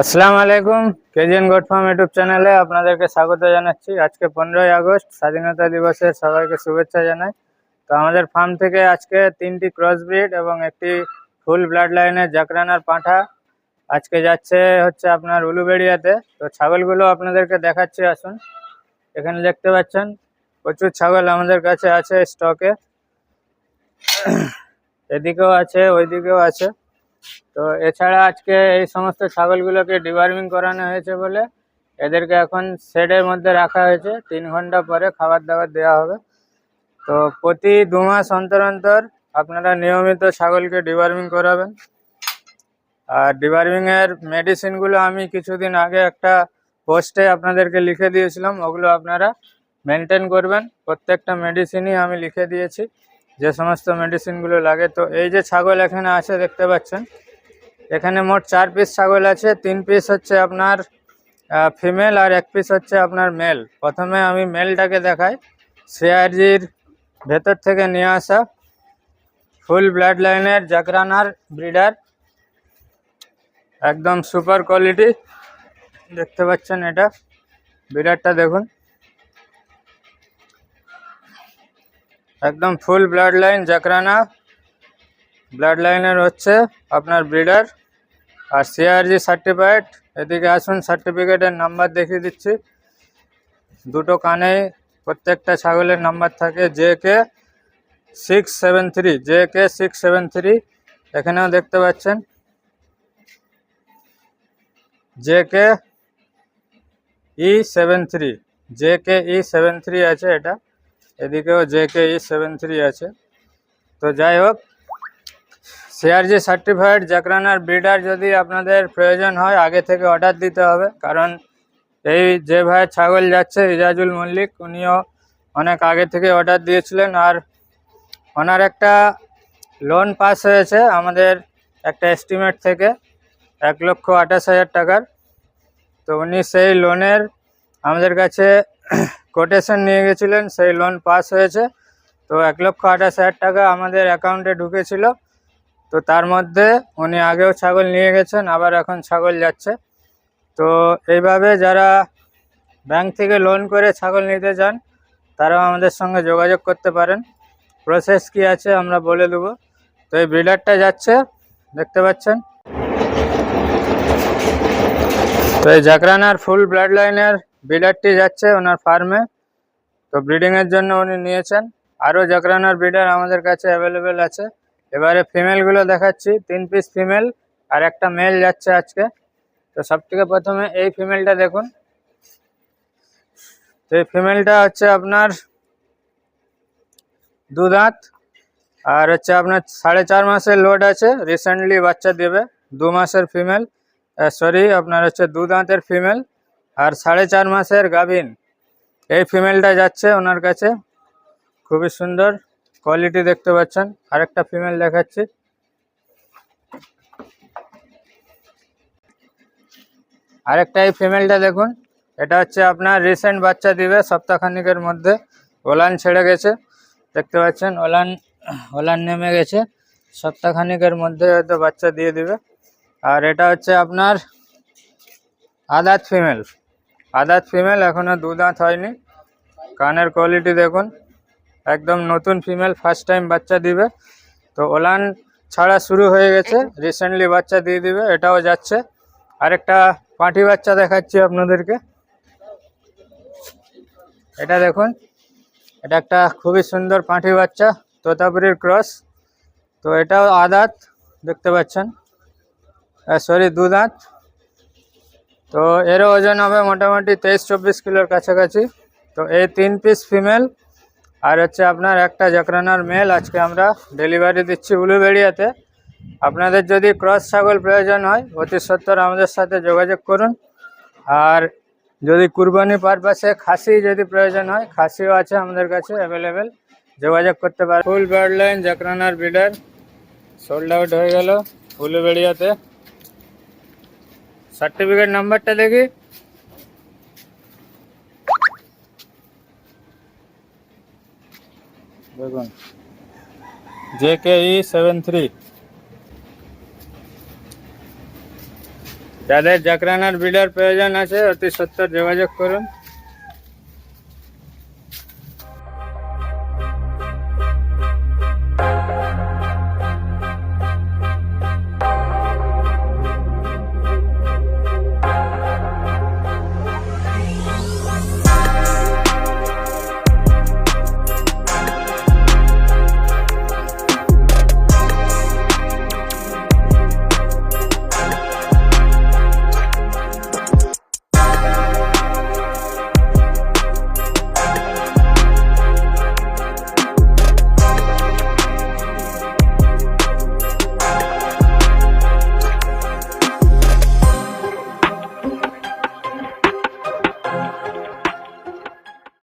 আসসালামু আলাইকুম, KGN goat farm YouTube চ্যানেলে আপনাদেরকে স্বাগত জানাচ্ছি। আজকে পনেরোই আগস্ট, স্বাধীনতা দিবসের সবাইকে শুভেচ্ছা জানাই। তো আমাদের ফার্ম থেকে আজকে তিনটি ক্রস ব্রিড এবং একটি ফুল ব্লাড লাইনের জাকরানার পাঁঠা। আজকে যাচ্ছে হচ্ছে আপনার উলুবেড়িয়াতে। তো ছাগলগুলো আপনাদেরকে দেখাচ্ছি, আসুন। এখানে দেখতে পাচ্ছেন প্রচুর ছাগল আমাদের কাছে আছে স্টকে। এদিকেও আছে, ওইদিকেও আছে। তো এছাড়া আজকে এই সমস্ত ছাগলগুলোকে ডিওয়ার্মিং করানো হয়েছে বলে এদেরকে এখন শেডের মধ্যে রাখা হয়েছে। তিন ঘণ্টা পরে খাবার দাবার দেওয়া হবে। তো প্রতি দু মাস অন্তর অন্তর আপনারা নিয়মিত ছাগলকে ডিওয়ার্মিং করাবেন। আর ডিওয়ার্মিং মেডিসিনগুলো আমি কিছুদিন আগে একটা পোস্টে আপনাদেরকে লিখে দিয়েছিলাম, ওগুলো আপনারা মেনটেন করবেন। প্রত্যেকটা মেডিসিনই আমি লিখে দিয়েছি, যে সমস্ত মেডিসিনগুলো লাগে। তো এই যে ছাগল এখানে আছে, দেখতে পাচ্ছেন? এখানে মোট চার পিস ছাগল আছে। তিন পিস হচ্ছে আপনার ফিমেল আর এক পিস হচ্ছে আপনার মেল প্রথমে আমি মেলটাকে দেখাই। সিআরজির ভেতর থেকে নিয়ে আসা ফুল ব্লাড লাইনের জাকরানার ব্রিডার একদম সুপার কোয়ালিটি দেখতে পাচ্ছেন এটা। ব্রিডারটা দেখুন। একদম full blood line Jakhrana. Blood লাইনের হচ্ছে আপনার ব্রিডার আর সিআরজি সার্টিফাইড এদিকে আসুন সার্টিফিকেটের নাম্বার দেখিয়ে দিচ্ছি। দুটো কানে প্রত্যেকটা ছাগলের নাম্বার থাকে J K six seven three J K six seven three এখানেও দেখতে পাচ্ছেন। J K E seven three J K E seven three আছে এটা। এদিকেও J K E seven three আছে। তো যাই হোক সিআরজি সার্টিফাইড জাকরানার ব্রিডার যদি আপনাদের প্রয়োজন হয়, আগে থেকে অর্ডার দিতে হবে। কারণ এই যে ভাই ছাগল যাচ্ছে, ইজাজুল মল্লিক, উনিও অনেক আগে থেকে অর্ডার দিয়েছিলেন। আর ওনার একটা লোন পাস হয়েছে আমাদের একটা এস্টিমেট থেকে এক লক্ষ আঠাশ হাজার টাকার। তো উনি সেই লোনের আমাদের কাছে কোটেশন নিয়ে গেছিলেন, সেই লোন পাস হয়েছে। তো এক লক্ষ আঠাশ হাজার টাকা আমাদের অ্যাকাউন্টে ঢুকেছিল। তো তার মধ্যে উনি আগেও ছাগল নিয়ে গেছেন, আবার এখন ছাগল যাচ্ছে। তো এইভাবে যারা ব্যাংক থেকে লোন করে ছাগল নিতে চান, তারাও আমাদের সঙ্গে যোগাযোগ করতে পারেন। প্রসেস কি আছে আমরা বলে দেবো। তো এই ব্রিডারটা যাচ্ছে, দেখতে পাচ্ছেন? তো এই জাকরানার ফুল ব্লাড লাইনের ব্রিডারটি যাচ্ছে ওনার ফার্মে তো ব্রিডিংয়ের জন্য উনি নিয়েছেন। আরও জাকরানার ব্রিডার আমাদের কাছে অ্যাভেলেবেল আছে। এবারে ফিমেলগুলো দেখাচ্ছি, তিন পিস ফিমেল আর একটা মেল যাচ্ছে আজকে। তো সব থেকে প্রথমে এই ফিমেলটা দেখুন। তো এই ফিমেলটা হচ্ছে আপনার দু দাঁত আর হচ্ছে আপনার সাড়ে চার মাসের লোড আছে রিসেন্টলি বাচ্চা দেবে, দু মাসের ফিমেল সরি আপনার হচ্ছে দু দাঁতের ফিমেল আর সাড়ে চার মাসের গাভিন। এই ফিমেলটা যাচ্ছে ওনার কাছে। খুবই সুন্দর কোয়ালিটি দেখতে পাচ্ছেন। আরেকটা ফিমেল দেখাচ্ছি। আরেকটা এই ফিমেলটা দেখুন। এটা হচ্ছে আপনার রিসেন্ট বাচ্চা দিবে, সপ্তাহখানিকের মধ্যে। ওলান ছেড়ে গেছে। দেখতে পাচ্ছেন, ওলান ওলান নেমে গেছে। সপ্তাহখানিকের মধ্যে হয়তো বাচ্চা দিয়ে দিবে। আর এটা হচ্ছে আপনার আদাত ফিমেল। আদাত ফিমেল এখনও দু দাঁত হয়নি। কানের কোয়ালিটি দেখুন, একদম নতুন ফিমেল ফার্স্ট টাইম বাচ্চা দিবে। তো ওলান ছাড়া শুরু হয়ে গেছে রিসেন্টলি বাচ্চা দিয়ে দিবে, এটাও যাচ্ছে। আরেকটা পাঁঠি বাচ্চা দেখাচ্ছি আপনাদেরকে। এটা দেখুন, এটা একটা খুবই সুন্দর পাঁঠি বাচ্চা, তোতাপুরির ক্রস তো এটাও আদাত, দেখতে পাচ্ছেন। সরি দু দাঁত তো এরও ওজন হবে মোটামুটি তেইশ চব্বিশ কিলোর কাছাকাছি। তো এই তিন পিস ফিমেল আর হচ্ছে আপনার একটা জাকরানার মেল আজকে আমরা ডেলিভারি দিচ্ছি উলুবেড়িয়াতে। আপনাদের যদি ক্রস ছাগল প্রয়োজন হয়, অতি সত্তর আমাদের সাথে যোগাযোগ করুন। আর যদি কুরবানি পারপাসে খাসি যদি প্রয়োজন হয়, খাসিও আছে আমাদের কাছে অ্যাভেলেবেল যোগাযোগ করতে পারে ফুল বার্ড লাইন জাকরানার ব্রিডার সোল্ড আউট হয়ে গেল উলুবেড়িয়াতে। सर्टिफिकेट नंबर तो लेगी जेके सेवन थ्री। तेज जकरान बिल्डर प्रयोजन आती सत्तर जोाजोग कर।